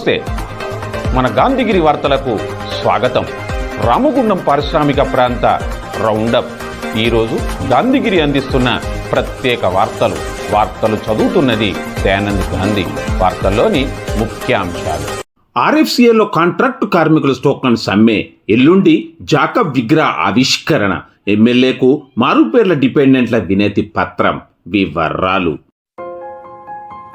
నమస్తే. మన గాంధీగిరి వార్తలకు స్వాగతం. రామగుండం పారిశ్రామిక ప్రాంత రౌండప్. ఈరోజు గాంధీగిరి అందిస్తున్న ప్రత్యేక వార్తలు. వార్తలు చదువుతున్నది దయానంద్ గాంధీ. వార్తల్లోని ముఖ్యాంశాలు. ఆర్ఎఫ్సిఏలో కాంట్రాక్టు కార్మికుల టోకన్ సమ్మె. ఎల్లుండి జాక విగ్రహ ఆవిష్కరణ. ఎమ్మెల్యేకు మారుపేర్ల డిపెండెంట్ల వినతి పత్రం. వివరాలు.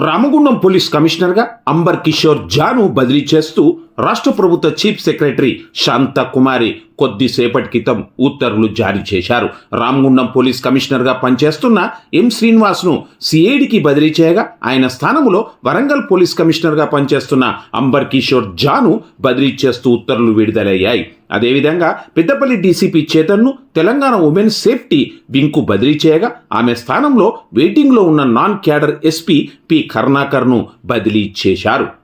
Ramagundam police కమిషనర్గా అంబర్ కిషోర్ జాను బదిలీ చేస్తూ రాష్ట్ర ప్రభుత్వ చీఫ్ సెక్రటరీ శాంత కుమారి కొద్దిసేపటి క్రితం ఉత్తర్వులు జారీ చేశారు. రామగుండం పోలీస్ కమిషనర్గా పనిచేస్తున్న ఎం శ్రీనివాస్ను సిఐడికి బదిలీ చేయగా ఆయన స్థానంలో వరంగల్ పోలీస్ కమిషనర్గా పనిచేస్తున్న అంబర్ కిషోర్ జాను బదిలీ చేస్తూ ఉత్తర్వులు విడుదలయ్యాయి. అదేవిధంగా పెద్దపల్లి డీసీపీ చేతన్ను తెలంగాణ ఉమెన్ సేఫ్టీ వింగ్కు బదిలీ చేయగా ఆమె స్థానంలో వెయిటింగ్లో ఉన్న నాన్ క్యాడర్ ఎస్పీ పి కరుణాకర్ను బదిలీ చేశారు.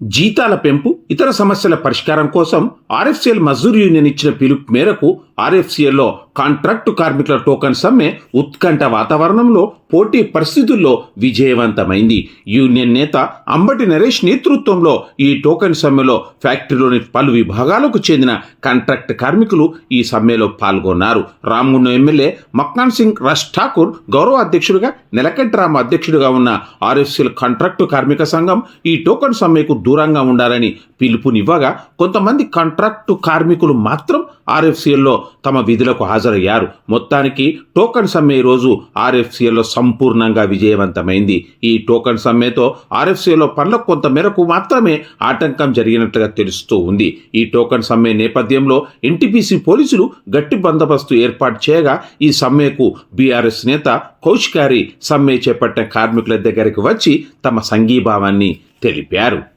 జీతాల పెంపు ఇతర సమస్యల పరిష్కారం కోసం ఆర్ఎఫ్సిఎల్ మజూర్ యూనియన్ ఇచ్చిన పిలుపు మేరకు ఆర్ఎఫ్సిఎల్లో కాంట్రాక్టు కార్మికుల టోకన్ సమ్మె ఉత్కంఠ వాతావరణంలో పోటీ పరిస్థితుల్లో విజయవంతమైంది. యూనియన్ నేత అంబటి నరేష్ నేతృత్వంలో ఈ టోకన్ సమ్మెలో ఫ్యాక్టరీలోని పలు విభాగాలకు చెందిన కాంట్రాక్ట్ కార్మికులు ఈ సమ్మెలో పాల్గొన్నారు. రామ్గుండం ఎమ్మెల్యే మక్నాన్ సింగ్ రష్ ఠాకూర్ గౌరవ అధ్యక్షుడిగా నెలకంటి రామ అధ్యక్షుడిగా ఉన్న ఆర్ఎఫ్సిఎల్ కాంట్రాక్టు కార్మిక సంఘం ఈ టోకన్ సమ్మెకు దూరంగా ఉండాలని పిలుపునివ్వగా కొంతమంది కాంట్రాక్టు కార్మికులు మాత్రం ఆర్ఎఫ్సిఎల్లో తమ విధులకు హాజరయ్యారు. మొత్తానికి టోకన్ సమ్మె రోజు ఆర్ఎఫ్సిఎల్లో సంపూర్ణంగా విజయవంతమైంది. ఈ టోకన్ సమ్మెతో ఆర్ఎఫ్సిఎల్లో పనులకు కొంత మేరకు మాత్రమే ఆటంకం జరిగినట్లుగా తెలుస్తూ ఉంది. ఈ టోకన్ సమ్మె నేపథ్యంలో ఎన్టీపీసీ పోలీసులు గట్టి బందోబస్తు ఏర్పాటు చేయగా ఈ సమ్మెకు బీఆర్ఎస్ నేత కౌశికారి సమ్మె చేపట్టిన కార్మికుల దగ్గరికి వచ్చి తమ సంఘీభావాన్ని తెలిపారు.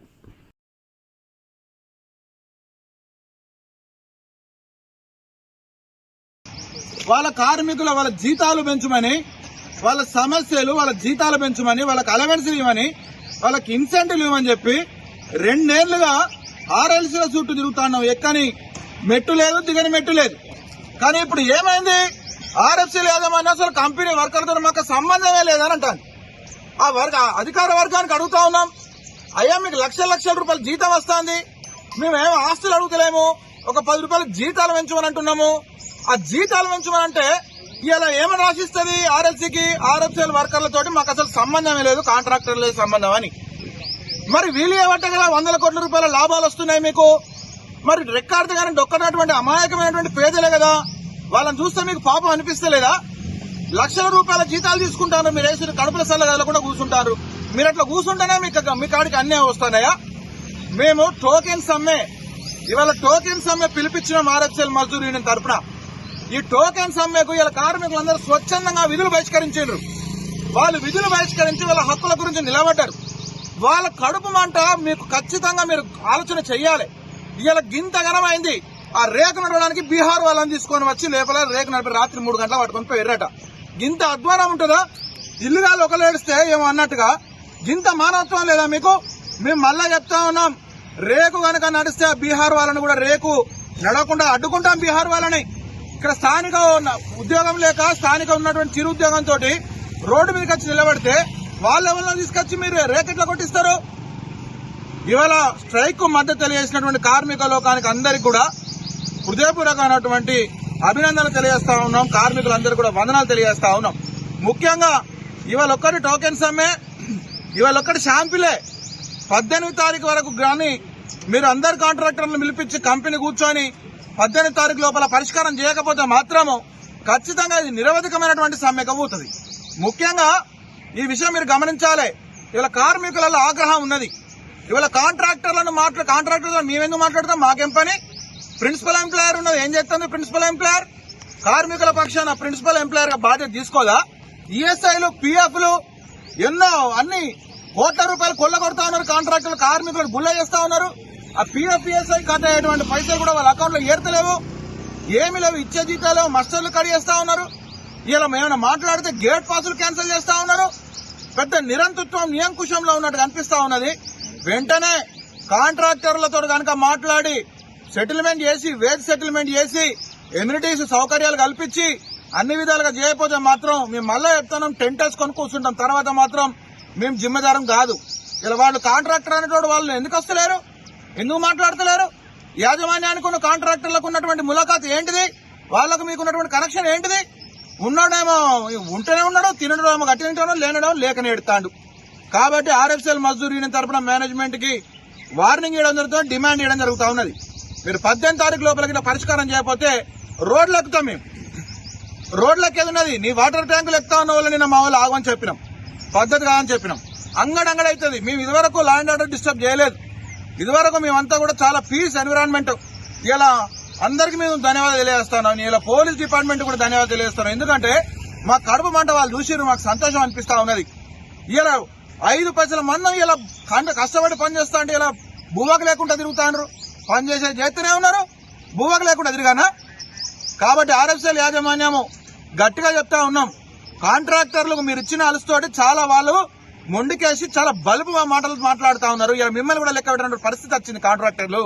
వాళ్ళ కార్మికుల వాళ్ళ జీతాలు పెంచమని వాళ్ళ సమస్యలు వాళ్ళ జీతాలు పెంచమని వాళ్ళకి అలవెన్స్లు ఇవ్వని వాళ్ళకి ఇన్సెంటివ్ ఇవ్వని చెప్పి రెండేళ్ళుగా ఆర్ఎల్సీల చుట్టూ తిరుగుతున్నాం ఎక్కని మెట్టు లేదు దిగని మెట్టు లేదు. కానీ ఇప్పుడు ఏమైంది? ఆర్ఎఫ్సీలు ఏదేమన్నా అసలు కంపెనీ వర్కర్తో మాకు సంబంధమే లేదని అంటాను ఆ వర్గ అధికార వర్గానికి అడుగుతా ఉన్నాం. అయ్యా మీకు లక్షల లక్షల రూపాయలు జీతం వస్తుంది. మేమేం ఆస్తులు అడుగుతలేము. ఒక పది రూపాయల జీతాలు పెంచమని అంటున్నాము. ఆ జీతాలు పెంచమనంటే ఇలా ఏమని రాసిస్తుంది ఆర్ఎల్సీకి ఆర్ఎఫ్సీఎల్ వర్కర్లతోటి మాకు అసలు సంబంధమే లేదు కాంట్రాక్టర్లే సంబంధం అని. మరి వీళ్ళు ఏమంటే కదా వందల కోట్ల రూపాయల లాభాలు వస్తున్నాయి మీకు? మరి రికార్డు కానీ డొక్కనటువంటి అమాయకమైనటువంటి పేదలే కదా? వాళ్ళని చూస్తే మీకు పాపం అనిపిస్తలేదా? లక్షల రూపాయల జీతాలు తీసుకుంటారు మీరు వేసిన కడుపుల సల్ల కూడా కూర్చుంటారు. మీరు అట్లా కూర్చుంటేనే మీకు మీ కాడికి అన్నీ వస్తున్నాయా? మేము టోకెన్ సమ్మె ఇవాళ టోకెన్ సమ్మె పిలిపించిన ఆర్ఎఫ్ఎల్ మజదూర్ యూనియన్ తరపున ఈ టోకెన్ సమ్మెకు ఇలా కార్మికులందరూ స్వచ్ఛందంగా విధులు బహిష్కరించారు. వాళ్ళు విధులు బహిష్కరించి వాళ్ళ హక్కుల గురించి నిలబడ్డారు. వాళ్ళ కడుపు మంట మీకు ఖచ్చితంగా మీరు ఆలోచన చెయ్యాలి. ఇవాళ గింత ఘనమైంది. ఆ రేకు నడవడానికి బీహార్ వాళ్ళని తీసుకొని వచ్చి లేపల రేకు నడిపి రాత్రి మూడు గంటల పట్టుకొని పోయిర్రట. గింత అధ్వానం ఉంటుందా? ఇల్లుగాలు ఒకరు ఏడిస్తే ఏమో అన్నట్టుగా. గింత మానవత్వం లేదా మీకు? మేము మళ్ళా చెప్తా ఉన్నాం. రేకు కనుక నడిస్తే ఆ బీహార్ వాళ్ళని కూడా రేకు నడవకుండా అడ్డుకుంటాం బీహార్ వాళ్ళని. ఇక్కడ స్థానిక ఉన్న- ఉద్యోగం లేక స్థానిక ఉన్నటువంటి చిరు ఉద్యోగంతో రోడ్డు మీదకి వచ్చి నిలబడితే వాళ్ళు ఎవరిలో తీసుకొచ్చి మీరు రేకెట్లా కొట్టిస్తారు. ఇవాళ స్ట్రైక్ మద్దతు తెలియజేసినటువంటి కార్మిక లోకానికి అందరికి కూడా హృదయపూర్వకమైనటువంటి అభినందనలు తెలియజేస్తా ఉన్నాం. కార్మికులందరూ కూడా వందనాలు తెలియజేస్తా ఉన్నాం. ముఖ్యంగా ఇవాళ ఒక్కటి టోకెన్ సమ్మె ఇవాళ ఒక్కటి షాంపిలే. పద్దెనిమిది తారీఖు వరకు కానీ మీరు అందరు కాంట్రాక్టర్లను పిలిపించి కంపెనీ కూర్చొని పద్దెనిమిది తారీఖు లోపల పరిష్కారం చేయకపోతే మాత్రము ఖచ్చితంగా ఇది నిరవధికమైనటువంటి సమ్మె పోతుంది ముఖ్యంగా ఈ విషయం మీరు గమనించాలి. ఇవాళ కార్మికులలో ఆగ్రహం ఉన్నది. ఇవాళ కాంట్రాక్టర్లను మాట్లా కాంట్రాక్టర్తో మేమెందుకు మాట్లాడతాం మాకేం పని? ప్రిన్సిపల్ ఎంప్లాయర్ ఉన్నది. ఏం చేస్తుంది ప్రిన్సిపల్ ఎంప్లాయర్? కార్మికుల పక్షాన ప్రిన్సిపల్ ఎంప్లాయర్ బాధ్యత తీసుకోదా? ఈఎస్ఐలు పిఎఫ్లు ఎన్నో అన్ని కోట్ల రూపాయలు కొల్లగొడతా ఉన్నారు. కాంట్రాక్టులు కార్మికులు బుల్ల చేస్తా ఉన్నారు. ఆ పిఎఫ్ఎస్ఐ కట్ అయ్యేటువంటి పైసలు కూడా వాళ్ళ అకౌంట్లో ఏర్తలేవు. ఏమి లేవు. ఇచ్చే జీతాలు మస్టర్లు కడిగేస్తా ఉన్నారు. ఇలా మేమైనా మాట్లాడితే గేట్ పాసులు క్యాన్సిల్ చేస్తా ఉన్నారు. పెద్ద నిరంతృత్వం నియంకుశంలో ఉన్నట్టు కనిపిస్తా ఉన్నది. వెంటనే కాంట్రాక్టర్లతో కనుక మాట్లాడి సెటిల్మెంట్ చేసి వేజ్ సెటిల్మెంట్ చేసి ఎమ్యూనిటీస్ సౌకర్యాలు కల్పించి అన్ని విధాలుగా చేయకపోతే మాత్రం మేము మళ్ళా చెప్తాను టెంట్ వేసుకొని కూర్చుంటాం. తర్వాత మాత్రం మేము జిమ్మదారం కాదు. ఇలా వాళ్ళు కాంట్రాక్టర్ అనేటోడు వాళ్ళు ఎందుకు వస్తలేరు? ఎందుకు మాట్లాడతలేరు? యాజమాన్యానికి ఉన్న కాంట్రాక్టర్లకు ఉన్నటువంటి ములాఖాత్ ఏంటిది? వాళ్ళకు మీకు ఉన్నటువంటి కనెక్షన్ ఏంటిది? ఉన్నాడేమో ఉంటేనే ఉన్నాడు తినడేమో గట్టినటో లేనడో లేకనే ఎడతాడు. కాబట్టి ఆర్ఎఫ్సిఎల్ మజ్దూర్ యూనియన్ తరపున మేనేజ్మెంట్కి వార్నింగ్ ఇవ్వడం జరుగుతుంది డిమాండ్ ఇవ్వడం జరుగుతూ ఉన్నది. మీరు పద్దెనిమిది తారీఖు లోపలికి పరిష్కారం చేయకపోతే రోడ్లు ఎక్కుతాం మేము. రోడ్లకు ఉన్నది నీ వాటర్ ట్యాంకులు ఎక్కుతా ఉన్న వాళ్ళు నిన్న మా వాళ్ళు ఆగమని చెప్పినాం. పద్ధతి కాదని చెప్పినాం. అంగడి మేము ఇదివరకు ల్యాండ్ ఆర్డర్ డిస్టర్బ్ చేయలేదు. ఇదివరకు మేమంతా కూడా చాలా పీస్ ఎన్విరాన్మెంట్ ఇలా అందరికి మేము ధన్యవాదాలు తెలియజేస్తున్నాం. ఇలా పోలీస్ డిపార్ట్మెంట్ కూడా ధన్యవాదాలు తెలియజేస్తున్నాం ఎందుకంటే మా కడుపు మంట వాళ్ళు చూసిరు మాకు సంతోషం అనిపిస్తా ఉన్నది. ఇలా ఐదు పైసల మందం ఇలా కంట కష్టపడి పని చేస్తా అంటే ఇలా భూవకు లేకుండా తిరుగుతాండ్రు. పని చేసే చేస్తూనే ఉన్నారు భూవకు లేకుండా తిరిగానా? కాబట్టి ఆర్ఎఫ్సీఎల్ యాజమాన్యము గట్టిగా చెప్తా ఉన్నాం. కాంట్రాక్టర్లకు మీరు ఇచ్చిన అలుస్తోటి చాలా వాళ్ళు మొండికేసి చాలా బలుపు మాటలు మాట్లాడుతా ఉన్నారు. ఇలా మిమ్మల్ని కూడా లెక్క పెట్టిన పరిస్థితి వచ్చింది కాంట్రాక్టర్లు.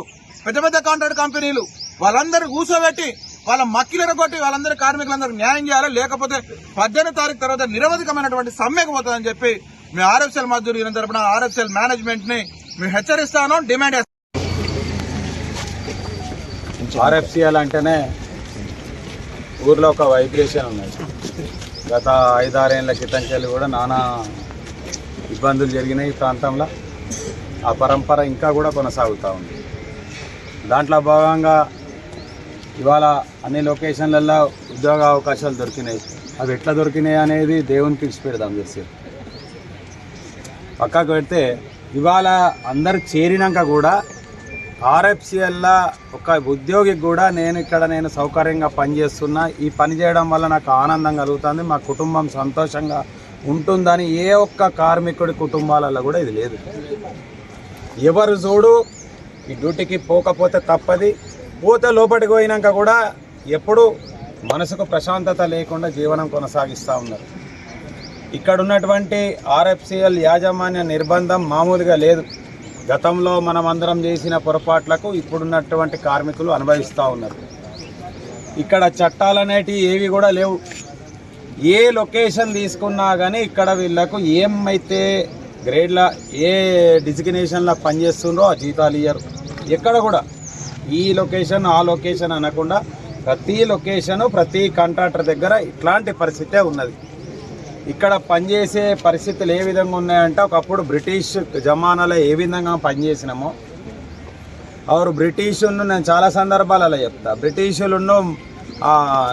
పెద్ద పెద్ద కాంట్రాక్ట్ కంపెనీలు. వాళ్ళందరూ కూర్చోబెట్టి వాళ్ళ మక్కిలను కొట్టి వాళ్ళందరి కార్మికులందరూ న్యాయం చేయాలి? లేకపోతే పద్దెనిమిది తారీఖు తర్వాత నిరవధికమైనటువంటి సమ్మెకు పోతుందని చెప్పి మీ ఆర్ఎఫ్ఎల్ మద్దతు యూనియన్ తరపున ఆర్ఎఫ్ఎల్ మేనేజ్మెంట్ని మేము హెచ్చరిస్తాను డిమాండ్ ఆర్ఎఫ్సిఎల్ అంటేనే ఊర్లో ఒక వైబ్రేషన్ ఉన్నది. గత ఐదారేళ్ళ క్రితంకెళ్ళి కూడా నానా ఇబ్బందులు జరిగినాయి ఈ ప్రాంతంలో. ఆ పరంపర ఇంకా కూడా కొనసాగుతూ ఉంది. దాంట్లో భాగంగా ఇవాళ అన్ని లొకేషన్లలో ఉద్యోగ అవకాశాలు దొరికినాయి. అవి ఎట్లా దొరికినాయి అనేది దేవునికి ఇచ్చిపెడదాం చేసి పక్కకు పెడితే ఇవాళ అందరు చేరినాక కూడా ఆర్ఎఫ్సిఎల్లా ఒక ఉద్యోగికి కూడా నేను ఇక్కడ నేను సౌకర్యంగా పనిచేస్తున్నా. ఈ పని చేయడం వల్ల నాకు ఆనందం కలుగుతుంది. మా కుటుంబం సంతోషంగా ఉంటుందని ఏ ఒక్క కార్మికుడి కుటుంబాలలో కూడా ఇది లేదు. ఎవరు చూడు ఈ డ్యూటీకి పోకపోతే తప్పది. పోతే లోపలికి పోయినాక కూడా ఎప్పుడు మనసుకు ప్రశాంతత లేకుండా జీవనం కొనసాగిస్తూ ఉన్నారు. ఇక్కడ ఉన్నటువంటి ఆర్ఎఫ్సిఎల్ యాజమాన్య నిర్బంధం మామూలుగా లేదు. గతంలో మనం అందరం చేసిన పొరపాట్లకు ఇప్పుడున్నటువంటి కార్మికులు అనుభవిస్తూ ఉన్నారు. ఇక్కడ చట్టాలు అనేటివి ఏవి కూడా లేవు. ఏ లొకేషన్ తీసుకున్నా కానీ ఇక్కడ వీళ్ళకు ఏమైతే గ్రేడ్ల ఏ డిజిగ్నేషన్లో పనిచేస్తుండో ఆ జీతాలు ఇయ్యరు. ఎక్కడ కూడా. ఈ లొకేషన్ ఆ లొకేషన్ అనకుండా ప్రతి లొకేషను ప్రతి కాంట్రాక్టర్ దగ్గర ఇట్లాంటి పరిస్థితే ఉన్నది. ఇక్కడ పనిచేసే పరిస్థితులు ఏ విధంగా ఉన్నాయంటే ఒకప్పుడు బ్రిటిష్ జమానాలో ఏ విధంగా పనిచేసినామో అవరు బ్రిటిషులను నేను చాలా సందర్భాలలో చెప్తా బ్రిటిషులను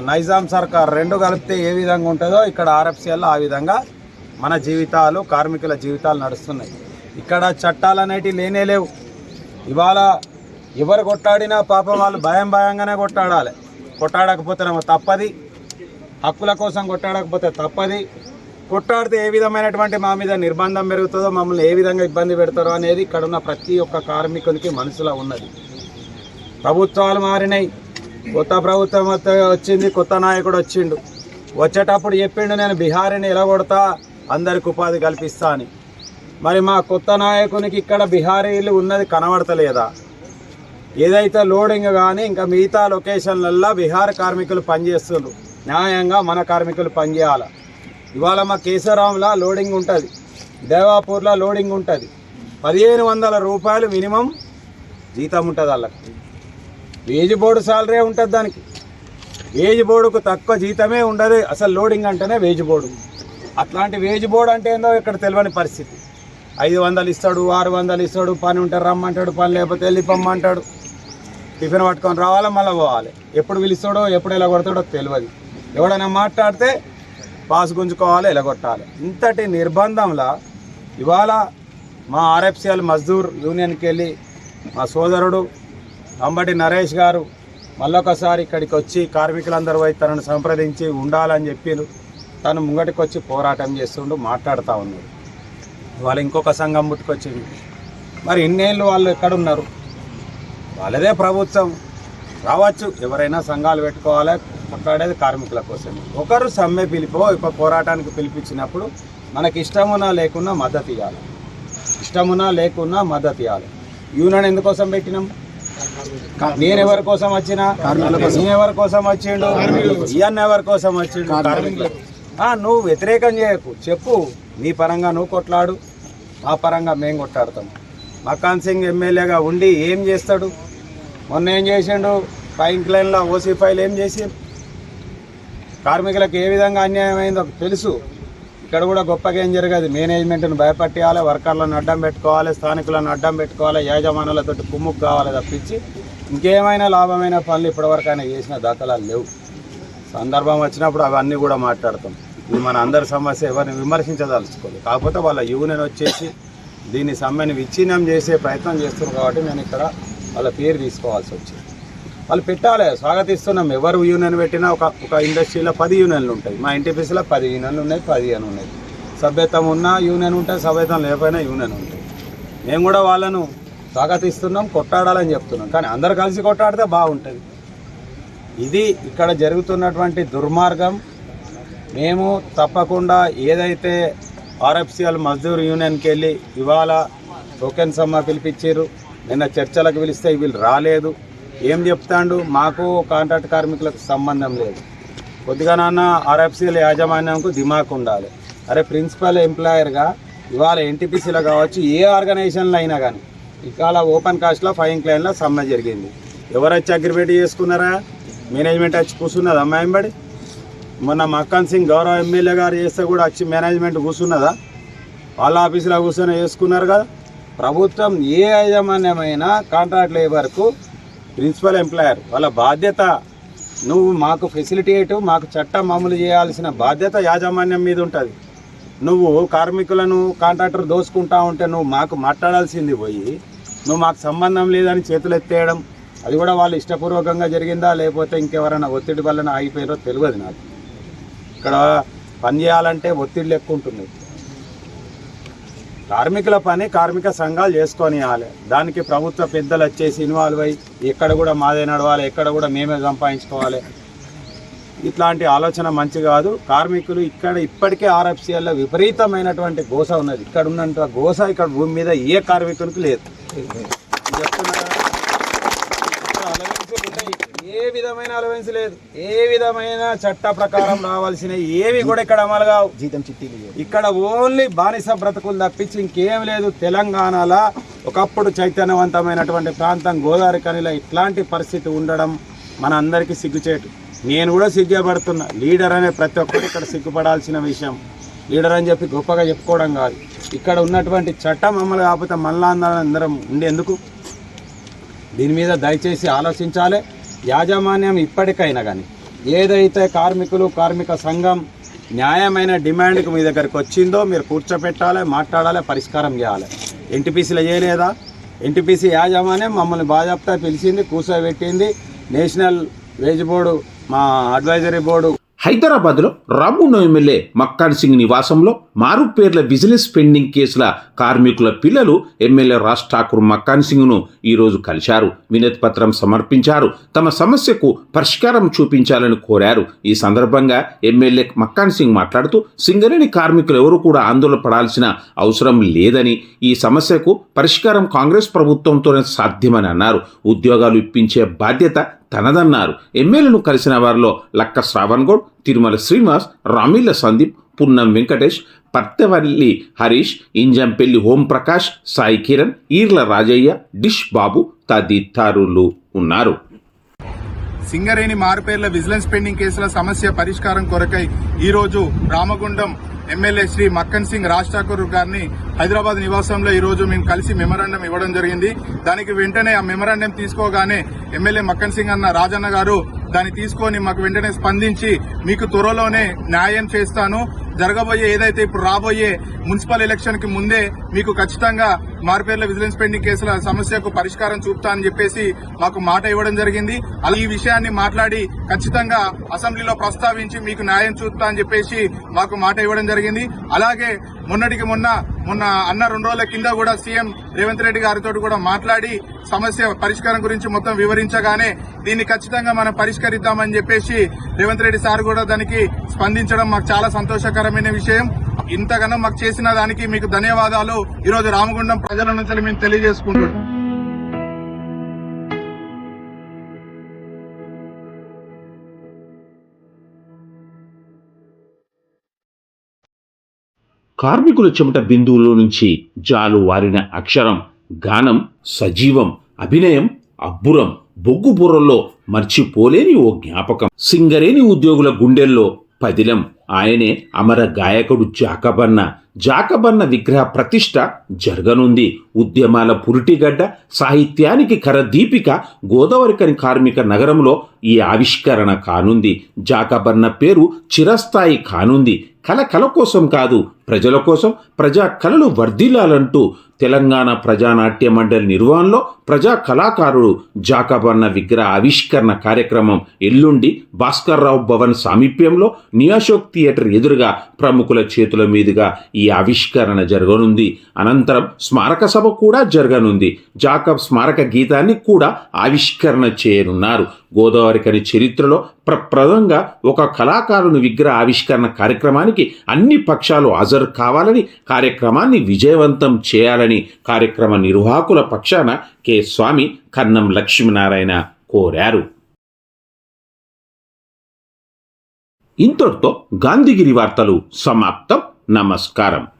నైజాం సర్కార్ రెండు కలిపితే ఏ విధంగా ఉంటుందో ఇక్కడ ఆర్ఎఫ్సిఎల్ ఆ విధంగా మన జీవితాలు కార్మికుల జీవితాలు నడుస్తున్నాయి. ఇక్కడ చట్టాలు అనేటివి లేనే లేవు. ఇవాళ ఎవరు కొట్టాడినా పాపం వాళ్ళు భయం భయంగానే కొట్టాడాలి. కొట్టాడకపోతేనేమో తప్పది. హక్కుల కోసం కొట్టాడకపోతే తప్పది. కొట్టాడితే ఏ విధమైనటువంటి మా మీద నిర్బంధం పెరుగుతుందో మమ్మల్ని ఏ విధంగా ఇబ్బంది పెడతారో అనేది ఇక్కడ ఉన్న ప్రతి ఒక్క కార్మికునికి మనసులో ఉన్నది. ప్రభుత్వాలు మారినాయి. కొత్త ప్రభుత్వం వచ్చింది కొత్త నాయకుడు వచ్చిండు. వచ్చేటప్పుడు చెప్పిండు నేను బీహారీని ఎలగొడతా అందరికి ఉపాధి కల్పిస్తా అని మరి మా కొత్త నాయకునికి ఇక్కడ బీహారీలు ఉన్నది కనబడతలేదా? ఏదైతే లోడింగ్ కానీ ఇంకా మిగతా లొకేషన్లల్లో బీహార్ కార్మికులు పనిచేస్తుండ్రు. న్యాయంగా మన కార్మికులు పనిచేయాలి. ఇవాళ మా కేశవరాంలో లోడింగ్ ఉంటుంది. దేవాపూర్లో లోడింగ్ ఉంటుంది. పదిహేను వందల రూపాయలు మినిమం జీతం ఉంటుంది వాళ్ళకి. వేజ్ బోర్డు సాలరీ ఉంటుంది దానికి. వేజ్ బోర్డుకు తక్కువ జీతమే ఉండదు. అసలు లోడింగ్ అంటేనే వేజ్ బోర్డు. అట్లాంటి వేజ్ బోర్డు అంటే ఏందో ఇక్కడ తెలియని పరిస్థితి. ఐదు వందలు ఇస్తాడు ఆరు వందలు ఇస్తాడు పని ఉంటే రమ్మంటాడు పని లేకపోతే వెళ్ళిపోమ్మంటాడు టిఫిన్ పట్టుకొని రావాలా మళ్ళీ పోవాలి. ఎప్పుడు పిలుస్తాడో ఎప్పుడు ఎలా కొడతాడో తెలియదు. ఎవడైనా మాట్లాడితే పాస్ గుంజుకోవాలి ఎలగొట్టాలి ఇంతటి నిర్బంధంలో ఇవాళ మా ఆర్ఎఫ్సిఎల్ మజ్దూర్ యూనియన్కి వెళ్ళి మా సోదరుడు అంబటి నరేష్ గారు మళ్ళొకసారి ఇక్కడికి వచ్చి కార్మికులందరూ పోయి తనను సంప్రదించి ఉండాలని చెప్పిను తను ముంగటికి వచ్చి పోరాటం చేస్తుండు మాట్లాడుతూ ఉన్నారు వాళ్ళు ఇంకొక సంఘం పుట్టుకొచ్చింది మరి ఇన్నేళ్ళు వాళ్ళు ఎక్కడున్నారు? వాళ్ళదే ప్రభుత్వం. రావచ్చు ఎవరైనా సంఘాలు పెట్టుకోవాలి మాట్లాడేది కార్మికుల కోసం ఒకరు సమ్మె పిలిపో ఒక పోరాటానికి పిలిపించినప్పుడు మనకి ఇష్టమున్నా లేకున్నా మద్దతు ఇవ్వాలి ఇష్టమున్నా లేకున్నా మద్దతు ఇవ్వాలి యూనియన్ ఎందుకోసం పెట్టినాం? నేను ఎవరి కోసం వచ్చినా? నేను ఎవరి కోసం వచ్చిండు? ఇవన్నీ ఎవరి కోసం వచ్చిండు? నువ్వు వ్యతిరేకం చేయకు. చెప్పు నీ పరంగా నువ్వు కొట్లాడు. మా పరంగా మేము కొట్లాడతాం. మకాన్ సింగ్ ఎమ్మెల్యేగా ఉండి ఏం చేస్తాడు? మొన్న ఏం చేసిండు? పైంక్ లైన్లో ఓసీ ఫైల్ ఏం చేసి కార్మికులకు ఏ విధంగా అన్యాయం అయిందో తెలుసు. ఇక్కడ కూడా గొప్పగా ఏం జరగదు. మేనేజ్మెంట్ను భయపట్టియాలి వర్కర్లను అడ్డం పెట్టుకోవాలి స్థానికులను అడ్డం పెట్టుకోవాలి యాజమానులతో కుమ్ముకు కావాలి తప్పించి ఇంకేమైనా లాభమైన పనులు ఇప్పటివరకు ఆయన చేసిన దాఖలాలు లేవు. సందర్భం వచ్చినప్పుడు అవన్నీ కూడా మాట్లాడతాం. ఇది మన అందరి సమస్య ఎవరిని విమర్శించదలుచుకోలేదు. కాకపోతే వాళ్ళ యూనియన్ వచ్చేసి దీన్ని సమ్మెను విచ్ఛిన్నం చేసే ప్రయత్నం చేస్తున్నారు కాబట్టి నేను ఇక్కడ వాళ్ళ పేరు తీసుకోవాల్సి వచ్చింది. వాళ్ళు పెట్టాలి స్వాగతిస్తున్నాం. ఎవరు యూనియన్ పెట్టినా ఒక ఒక ఇండస్ట్రీలో పది యూనియన్లు ఉంటాయి. మా ఎన్టీపీసీలో పది యూనియన్లు ఉన్నాయి పది అని ఉన్నాయి. సభ్యత్వం ఉన్నా యూనియన్ ఉంటాయి సభ్యత్వం లేకపోయినా యూనియన్ ఉంటాయి. మేము కూడా వాళ్ళను స్వాగతిస్తున్నాం కొట్టాడాలని చెప్తున్నాం. కానీ అందరు కలిసి కొట్టాడితే బాగుంటుంది. ఇది ఇక్కడ జరుగుతున్నటువంటి దుర్మార్గం. మేము తప్పకుండా ఏదైతే ఆర్ఎఫ్సిఎల్ మజ్దూర్ యూనియన్కి వెళ్ళి ఇవాళ టోకెన్ సమ్మ పిలిపించారు. నిన్న చర్చలకు పిలిస్తే వీళ్ళు రాలేదు. ఏం చెప్తాండు? మాకు కాంట్రాక్ట్ కార్మికులకు సంబంధం లేదు. కొద్దిగా నాన్న ఆర్ఎఫ్సీల యాజమాన్యంకు దిమాక్ ఉండాలి. అరే ప్రిన్సిపల్ ఎంప్లాయర్గా ఇవాళ ఎన్టీపీసీలో కావచ్చు ఏ ఆర్గనైజేషన్లో అయినా కానీ ఇవాళ ఓపెన్ కాస్ట్లో ఫైన్ క్లైన్లో సమ్మె జరిగింది. ఎవరొచ్చి అగ్రిమెంట్ చేసుకున్నారా? మేనేజ్మెంట్ వచ్చి కూర్చున్నదా అమ్మాయి మొన్న మక్కన్ సింగ్ గౌరవ ఎమ్మెల్యే గారు చేస్తే కూడా వచ్చి మేనేజ్మెంట్ కూర్చున్నదా? వాళ్ళ ఆఫీసులో కూర్చొని చేసుకున్నారు కదా. ప్రభుత్వం ఏ యాజమాన్యమైనా కాంట్రాక్ట్ లేబర్కు ప్రిన్సిపల్ ఎంప్లాయర్ వాళ్ళ బాధ్యత. నువ్వు మాకు ఫెసిలిటేట్ మాకు చట్టం అమలు చేయాల్సిన బాధ్యత యాజమాన్యం మీద ఉంటుంది. నువ్వు కార్మికులను కాంట్రాక్టర్ దోసుకుంటా ఉంటే నువ్వు మాకు మాట్లాడాల్సింది పోయి నువ్వు మాకు సంబంధం లేదని చేతులు ఎత్తేయడం అది కూడా వాళ్ళు ఇష్టపూర్వకంగా జరిగిందా లేకపోతే ఇంకెవరైనా ఒత్తిడి వలన ఆగిపోయారో తెలియదు నాకు. ఇక్కడ పని చేయాలంటే ఒత్తిడి ఎక్కువ ఉంటుంది కార్మికుల పని కార్మిక సంఘాలు చేసుకొని ఇవ్వాలి దానికి ప్రభుత్వ పెద్దలు వచ్చేసి ఇన్వాల్వ్ అయ్యి ఎక్కడ కూడా మాదే నడవాలి ఎక్కడ కూడా మేమే సంపాదించుకోవాలి. ఇట్లాంటి ఆలోచన మంచి కాదు. కార్మికులు ఇక్కడ ఇప్పటికే ఆర్ఎఫ్సిఎల్లో విపరీతమైనటువంటి గోస ఉన్నది. ఇక్కడ ఉన్నంత గోస ఇక్కడ భూమి మీద ఏ కార్మికునికి లేదు. చెప్తున్నారు కదా. ఇక్కడ అలవెన్సులు ఉన్నాయి. ఏ విధమైన అలవెన్స్ లేదు. ఏ విధమైన చట్ట ప్రకారం రావాల్సిన ఏవి కూడా ఇక్కడ అమలు కావు. జీతం చిట్టీలు ఇక్కడ ఓన్లీ బానిస బ్రతుకులు తప్పించి ఇంకేం లేదు. తెలంగాణలో ఒకప్పుడు చైతన్యవంతమైనటువంటి ప్రాంతం గోదావరి కనిలో ఇట్లాంటి పరిస్థితి ఉండడం మన అందరికీ సిగ్గుచేటు. నేను కూడా సిగ్గుపడుతున్నా. లీడర్ అనే ప్రతి ఒక్కరు ఇక్కడ సిగ్గుపడాల్సిన విషయం. లీడర్ అని చెప్పి గొప్పగా చెప్పుకోవడం కాదు. ఇక్కడ ఉన్నటువంటి చట్టం అమలు కాకపోతే మళ్ళా అందరం ఉండేందుకు దీని మీద దయచేసి ఆలోచించాలి. యాజమాన్యం ఇప్పటికైనా కానీ ఏదైతే కార్మికులు కార్మిక సంఘం న్యాయమైన డిమాండ్కి మీ దగ్గరికి వచ్చిందో మీరు కూర్చోపెట్టాలి మాట్లాడాలి పరిష్కారం చేయాలి. ఎన్టీపీసీలో చేయలేదా? ఎన్టీపీసీ యాజమాన్యం మమ్మల్ని బాజాప్తా పిలిచింది కూర్చోబెట్టింది నేషనల్ వేజ్ బోర్డు మా అడ్వైజరీ బోర్డు హైదరాబాద్లో రామగుండం ఎమ్మెల్యే మక్కాన్ సింగ్ నివాసంలో మారుపేర్ల బిజినెస్ పెండింగ్ కేసుల కార్మికుల పిల్లలు ఎమ్మెల్యే రాజ్ ఠాకూర్ మక్కాన్ సింగ్ను ఈరోజు కలిశారు. వినతి పత్రం సమర్పించారు. తమ సమస్యకు పరిష్కారం చూపించాలని కోరారు. ఈ సందర్భంగా ఎమ్మెల్యే మక్కాన్ సింగ్ మాట్లాడుతూ సింగరేణి కార్మికులు ఎవరు కూడా ఆందోళన పడాల్సిన అవసరం లేదని ఈ సమస్యకు పరిష్కారం కాంగ్రెస్ ప్రభుత్వంతోనే సాధ్యమని అన్నారు. ఉద్యోగాలు ఇప్పించే బాధ్యత తనదన్నారు. ఎమ్మెల్యేను కలిసిన వారిలో లక్క శ్రావణ్ గౌడ్ తిరుమల శ్రీనివాస్ రామిళ్ళ సందీప్ పున్నం వెంకటేష్ పర్తెవల్లి హరీష్ ఇంజంపెల్లి ఓంప్రకాష్ సాయి కిరణ్ ఈర్ల రాజయ్య డిష్ బాబు తదితరులు ఉన్నారు. సింగరేణి మారుపేర్ల విజిలెన్స్ పెండింగ్ కేసుల సమస్య పరిష్కారం కొరకై ఈరోజు రామగుండం ఎమ్మెల్యే శ్రీ మక్కన్ సింగ్ రాజ్ ఠాకూర్ గారిని హైదరాబాద్ నివాసంలో ఈ రోజు మేము కలిసి మెమరాండం ఇవ్వడం జరిగింది. దానికి వెంటనే ఆ మెమరాండం తీసుకోగానే ఎమ్మెల్యే మక్కన్ సింగ్ అన్న రాజన్న గారు దాన్ని తీసుకొని మాకు వెంటనే స్పందించి మీకు త్వరలోనే న్యాయం చేస్తాను. జరగబోయే ఏదైతే ఇప్పుడు రాబోయే మున్సిపల్ ఎలక్షన్కి ముందే మీకు ఖచ్చితంగా మార్పేర్ల విజిలెన్స్ పెండింగ్ కేసుల సమస్యకు పరిష్కారం చూపుతా అని చెప్పేసి మాకు మాట ఇవ్వడం జరిగింది. అలా ఈ విషయాన్ని మాట్లాడి ఖచ్చితంగా అసెంబ్లీలో ప్రస్తావించి మీకు న్యాయం చూపుతా అని చెప్పేసి మాకు మాట ఇవ్వడం జరిగింది. అలాగే మొన్నటికి మొన్న మొన్న అన్న రెండు రోజుల కింద కూడా సీఎం రేవంత్ రెడ్డి గారితో కూడా మాట్లాడి సమస్య పరిష్కారం గురించి మొత్తం వివరించగానే దీన్ని ఖచ్చితంగా మనం పరిష్కరిద్దామని చెప్పేసి రేవంత్ రెడ్డి సార్ కూడా దానికి స్పందించడం మాకు చాలా సంతోషకరమైన విషయం. ఇంతగానో మాకు చేసిన దానికి మీకు ధన్యవాదాలు. ఈరోజు రామగుండం ప్రజల నుంచి మేము తెలియజేసుకుంటున్నాం. కార్మికుల చెమట బిందువులో నుంచి జాలు వారిన అక్షరం గానం సజీవం అభినయం అబ్బురం బొగ్గు బుర్రల్లో మర్చిపోలేని ఓ జ్ఞాపకం. సింగరేణి ఉద్యోగుల గుండెల్లో పదిలం. ఆయనే అమర గాయకుడు జాకబన్న జాకబన్న విగ్రహ ప్రతిష్ట జరగనుంది. ఉద్యమాల పురిటిగడ్డ సాహిత్యానికి కరదీపిక గోదావరికని కార్మిక నగరంలో ఈ ఆవిష్కరణ కానుంది. జాకబన్న పేరు చిరస్థాయి కానుంది. కల కల కోసం కాదు ప్రజల కోసం ప్రజా కళలు వర్ధిల్లాలంటూ తెలంగాణ ప్రజానాట్య మండలి నిర్వహణలో ప్రజా కళాకారుడు జాకబన్న విగ్రహ ఆవిష్కరణ కార్యక్రమం ఎల్లుండి భాస్కర్రావు భవన్ సామీప్యంలో నియాశోక్ థియేటర్ ఎదురుగా ప్రముఖుల చేతుల మీదుగా ఈ ఆవిష్కరణ జరగనుంది. అనంతరం స్మారక సభ కూడా జరగనుంది. జాకబ్ స్మారక గీతాన్ని కూడా ఆవిష్కరణ చేయనున్నారు. గోదావరికని చరిత్రలో ప్రప్రదంగా ఒక కళాకారుని విగ్రహ ఆవిష్కరణ కార్యక్రమానికి అన్ని పక్షాలు హాజరు కావాలని కార్యక్రమాన్ని విజయవంతం చేయాలని కార్యక్రమ నిర్వాహకుల పక్షాన కె. స్వామి కన్నం లక్ష్మీనారాయణ కోరారు. ఇంతటితో గాంధీగిరి వార్తలు సమాప్తం. నమస్కారం.